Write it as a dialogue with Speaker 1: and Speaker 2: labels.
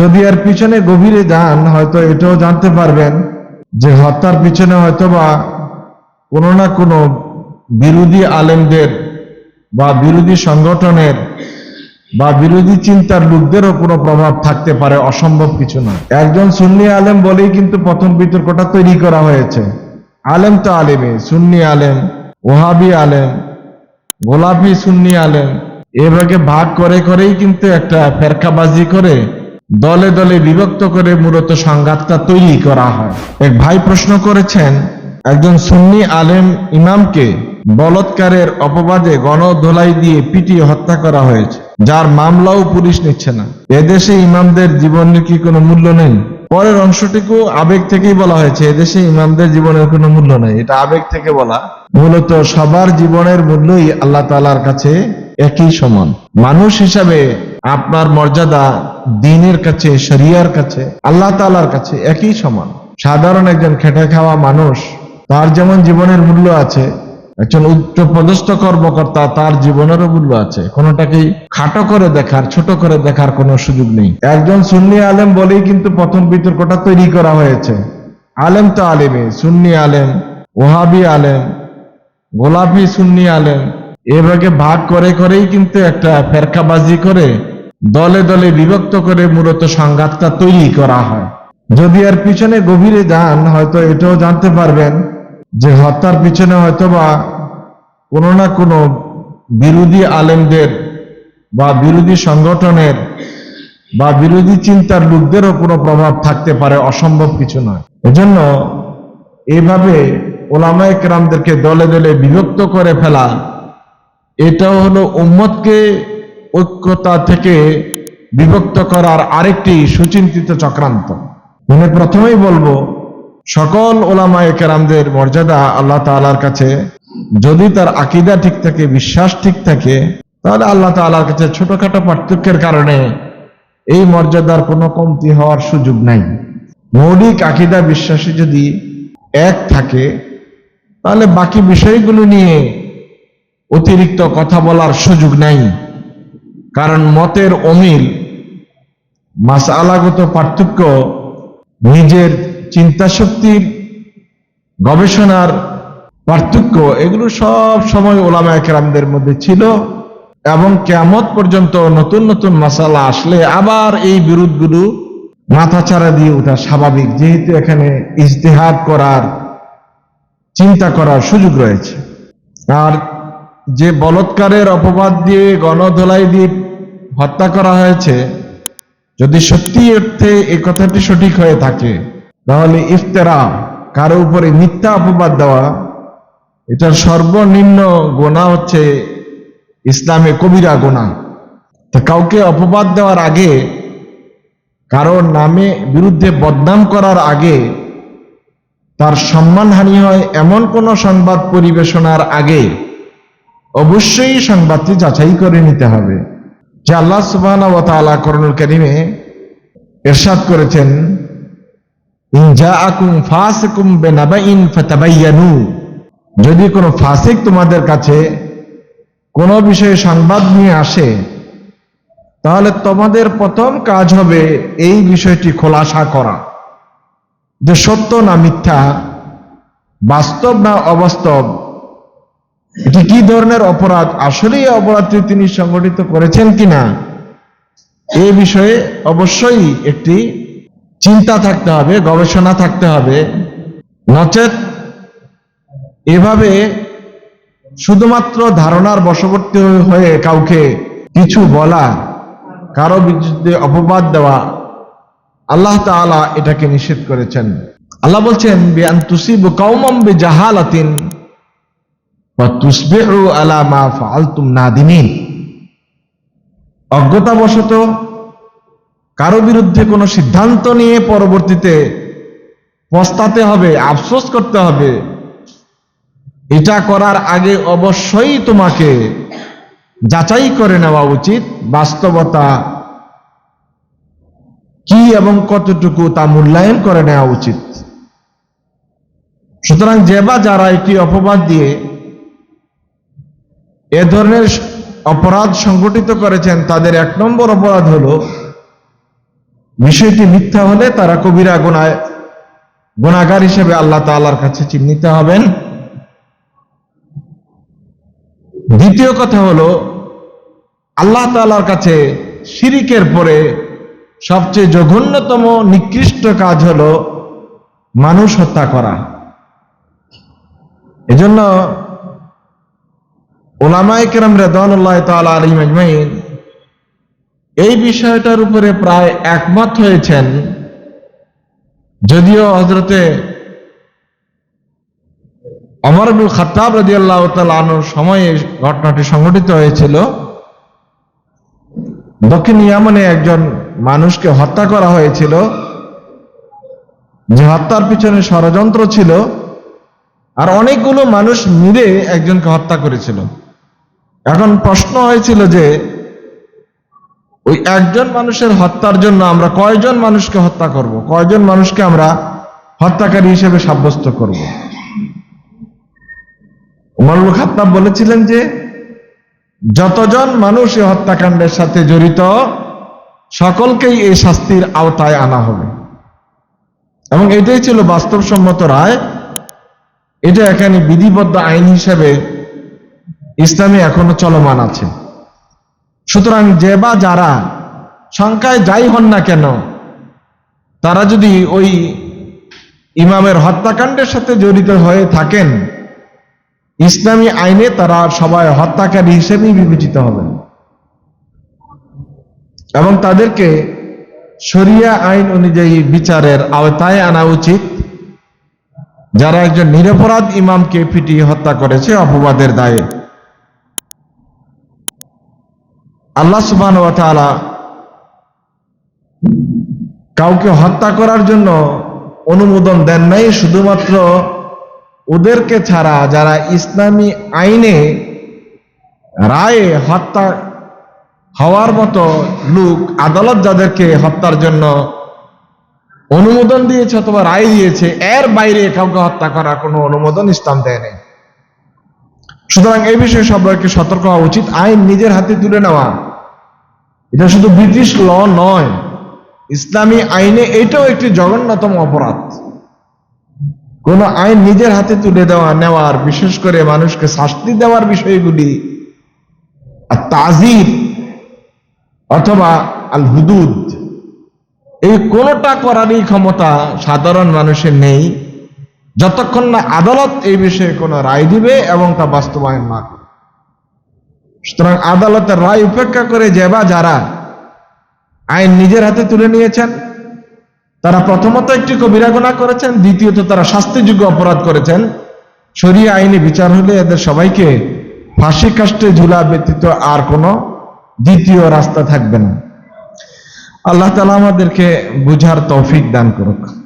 Speaker 1: যদি এর পিছনে গভীরে যান, হয়তো এটাও জানতে পারবেন যে হত্যার পিছনে হয়তো বা কোনো না কোনো বিরোধী আলেমদের বা বিরোধী সংগঠনের বা বিরোধী চিন্তার লোকদেরও কোনো প্রভাব থাকতে পারে, অসম্ভব কিছু না। একজন সুন্নি আলেম বলেই কিন্তু প্রথম বিতর্কটা তৈরি করা হয়েছে। আলেম তো আলেমে সুন্নি আলেম, ওহাবি আলেম, গোলাপি সুন্নি আলেম এভাবে ভাগ করে করেই কিন্তু একটা ফেরকাবাজি করে দলে দলে বিভক্ত করে মূলত সংঘাতটা তৈরি করা হয়। এক ভাই প্রশ্ন করেছেন, একজন সুন্নি আলেম ইমামকে বলৎকারের অপবাদে গণধোলাই দিয়ে পিটিয়ে হত্যা করা হয়েছে, যার মামলাও পুলিশ নিচ্ছে না। এদেশে ইমামদের জীবনের কি কোনো মূল্য নেই? পরের অংশটুকু আবেগ থেকেই বলা হয়েছে, এদেশে ইমামদের জীবনের কোনো মূল্য নেই। এটা আবেগ থেকে বলা। মূলত সবার জীবনের মূল্যই আল্লাহ তালার কাছে একই সমান। মানুষ হিসাবে আপনার মর্যাদা দিনের কাছে, শরিয়ার কাছে, আল্লাহ তালার কাছে একই সমান। সাধারণ একজন খেটে খাওয়া মানুষ, তার যেমন জীবনের মূল্য আছে, একজন উচ্চপদস্থ কর্মকর্তা তার জীবনেরও মূল্য আছে। কোনোটাকেই খাটো করে দেখার, ছোট করে দেখার কোনো সুযোগ নেই। একজন সুন্নি আলেম বলেই কিন্তু প্রথম বিতর্কটা তৈরি করা হয়েছে। আলেম তো আলেমে সুন্নি আলেম, ওহাবি আলেম, গোলাপি সুন্নি আলেম এভাবে ভাগ করে করেই কিন্তু একটা ফেরকাবাজি করে দলে দলে বিভক্ত করে মূলত সংঘাতটা তৈরি করা হয়। যদি আর পিছনে গভীরে যান, হয়তো এটাও জানতে পারবেন যে হত্যার পিছনে হয়তো বা কোনো না কোনো বিরোধী আলেমদের বা বিরোধী সংগঠনের বা বিরোধী চিন্তার লোকদেরও কোনো প্রভাব থাকতে পারে, অসম্ভব কিছু নয়। এজন্য এইভাবে ওলামায়ে কেরামদেরকে দলে দলে বিভক্ত করে ফেলা, এটাও হলো উম্মতকে ঐক্যতা থেকে বিভক্ত করার আরেকটি সুচিন্তিত চক্রান্ত। মানে প্রথমেই বলব, সকল ওলামায়ে কেরামদের মর্যাদা আল্লাহ তাআলার কাছে। যদি তার আকিদা ঠিক থাকে, বিশ্বাস ঠিক থাকে, তাহলে আল্লাহ তাআলার কাছে ছোটখাটো পার্থক্যের কারণে এই মর্যাদার কোনো কমতি হওয়ার সুযোগ নাই। মৌলিক আকিদা বিশ্বাসী যদি এক থাকে, তাহলে বাকি বিষয়গুলো নিয়ে অতিরিক্ত কথা বলার সুযোগ নাই। কারণ মতের অমিল মাসালাগত পার্থক্য, নিজের চিন্তা শক্তির গবেষণার পার্থক্য, এগুলো সব সময় ওলামা একরামদের মধ্যে ছিল এবং কেমত পর্যন্ত নতুন নতুন মাসালা আসলে আবার এই বিরোধগুলো মাথাচাড়া দিয়ে ওঠা স্বাভাবিক, যেহেতু এখানে ইজতেহাদ করার, চিন্তা করার সুযোগ রয়েছে। আর যে বলৎকারের অপবাদ দিয়ে, গণধোলাই দিয়ে হত্যা করা হয়েছে, যদি সত্যি অর্থে এই কথাটি সঠিক হয়ে থাকে, তাহলে ইফতেরা কারও উপরে মিথ্যা অপবাদ দেওয়া, এটার সর্বনিম্ন গোনা হচ্ছে ইসলামে কবিরা গোনা। তা কাউকে অপবাদ দেওয়ার আগে কারোর নামে বিরুদ্ধে বদনাম করার আগে, তার সম্মানহানি হয় এমন কোনো সংবাদ পরিবেশনার আগে। অবশ্যই সংবাদটি যাচাই করে নিতে হবে। যে আল্লাহ সুবাহ করণুল কারিমে এরশাদ করেছেন যদি কোনো ফাসিক তোমাদের কাছে কোনো বিষয়ে সংবাদ নিয়ে আসে, তাহলে তোমাদের প্রথম কাজ হবে এই বিষয়টি খোলাসা করা। যে সত্য না মিথ্যা, বাস্তব না অবাস্তব এটি কি ধরনের অপরাধ? আসলে অপরাধটি তিনি সংগঠিত করেছেন কিনা? এই বিষয়ে অবশ্যই একটি চিন্তা থাকতে হবে, গবেষণা থাকতে হবে। নচেত এভাবে শুধুমাত্র ধারণার বশবর্তী হয়ে কাউকে কিছু বলা, কারও বিরুদ্ধে অপবাদ দেওয়া, আল্লাহ তাআলা এটাকে নিষেধ করেছেন। আল্লাহ বলছেন বিআন তুসিবু ওয়া তুসবিহু অজ্ঞতাবশত কারও বিরুদ্ধে কোনো সিদ্ধান্ত নিয়ে পরবর্তীতে পস্তাতে হবে, আফসোস করতে হবে, এটা করার আগে অবশ্যই তোমাকে যাচাই করে নেওয়া উচিত বাস্তবতা কি এবং কতটুকু তা মূল্যায়ন করে নেওয়া উচিত। সুতরাং যে বা যারা একটি অপবাদ দিয়ে এ ধরনের অপরাধ সংগঠিত করেছেন, তাদের এক নম্বর অপরাধ হলো, বিষয়টি মিথ্যা হলে তারা কবিরা গুনায় গুণাগার হিসেবে আল্লাহ তাআলার কাছে চিহ্নিত হবেন। দ্বিতীয় কথা হলো, আল্লাহ তাআলার কাছে শিরিকের পরে সবচেয়ে জঘন্যতম নিকৃষ্ট কাজ হলো মানুষ হত্যা করা। এজন্য ওলামায়ে কেরাম রেদানুল্লাহ এই বিষয়টার উপরে প্রায় একমত হয়েছেন। যদিও হজরতে অমর আব্দুল খাত্তাব রাদিয়াল্লাহু তাআলা আনুর সময়ে ঘটনাটি সংঘটিত হয়েছিল। দক্ষিণ ইয়ামনে একজন মানুষকে হত্যা করা হয়েছিল। যে হত্যার পিছনে ষড়যন্ত্র ছিল। আর অনেকগুলো মানুষ মিলে একজনকে হত্যা করেছিল। এখন প্রশ্ন হয়েছিল যে, ওই একজন মানুষের হত্যার জন্য আমরা কয়জন মানুষকে হত্যা করব? কয়জন মানুষকে আমরা হত্যাকারী হিসেবে সাব্যস্ত করব? উমরুল খাত্তাব বলেছিলেন যে, যতজন মানুষ এই হত্যাকাণ্ডের সাথে জড়িত, সকলকেই এই শাস্তির আওতায় আনা হবে। এবং এটাই ছিল বাস্তবসম্মত রায়। এটা এখানে বিধিবদ্ধ আইন হিসেবে ইসলামে এখনও চলমান আছে। সুতরাং যে বা যারা সংখ্যায় যাই হন না কেন, তারা যদি ওই ইমামের হত্যাকাণ্ডের সাথে জড়িত হয়ে থাকেন, ইসলামী আইনে তারা সবাই হত্যাকারী হিসেবেই বিবেচিত হবেন। এবং তাদেরকে শরিয়া আইন অনুযায়ী বিচারের আওতায় আনা উচিত। যারা একজন নিরপরাধ ইমামকে পিটিয়ে হত্যা করেছে অপবাদের দায়ে। আল্লাহ সুবান কাউকে হত্যা করার জন্য অনুমোদন দেন নাই, শুধুমাত্র ওদেরকে ছাড়া যারা ইসলামী আইনে রায়ে হত্যা হওয়ার মতো লোক, আদালত যাদেরকে হত্যার জন্য অনুমোদন দিয়েছে অথবা রায় দিয়েছে, এর বাইরে কাউকে হত্যা করার কোনো অনুমোদন ইসলাম দেয় নাই। সুতরাং এই বিষয়ে সবাইকে সতর্ক হওয়া উচিত। আইন নিজের হাতে তুলে নেওয়া। এটা শুধু ব্রিটিশ ল নয়, ইসলামী আইনে এটাও একটি জঘন্যতম অপরাধ। কোন আইন নিজের হাতে তুলে দেওয়া, নেওয়ার, বিশেষ করে মানুষকে শাস্তি দেওয়ার বিষয়গুলি, আর তাজির অথবা আল হুদুদ এই কোনটা করারই ক্ষমতা সাধারণ মানুষের নেই। যতক্ষণ না আদালত এই বিষয়ে কোনো রায় দিবে এবং তা বাস্তবায়ন না করে সুতরাং আদালতের রায় উপেক্ষা করে যে বা যারা আইন নিজের হাতে তুলে নিয়েছেন, তারা প্রথমত একটি কবিরা গুনাহ করেছেন, দ্বিতীয়ত তারা শাস্তিযোগ্য অপরাধ করেছেন। শরীয় আইনে বিচার হলে এদের সবাইকে ফাঁসি কাষ্টে ঝুলা ব্যতীত আর কোনো দ্বিতীয় রাস্তা থাকবে না। আল্লাহ তালা আমাদেরকে বুঝার তৌফিক দান করুক।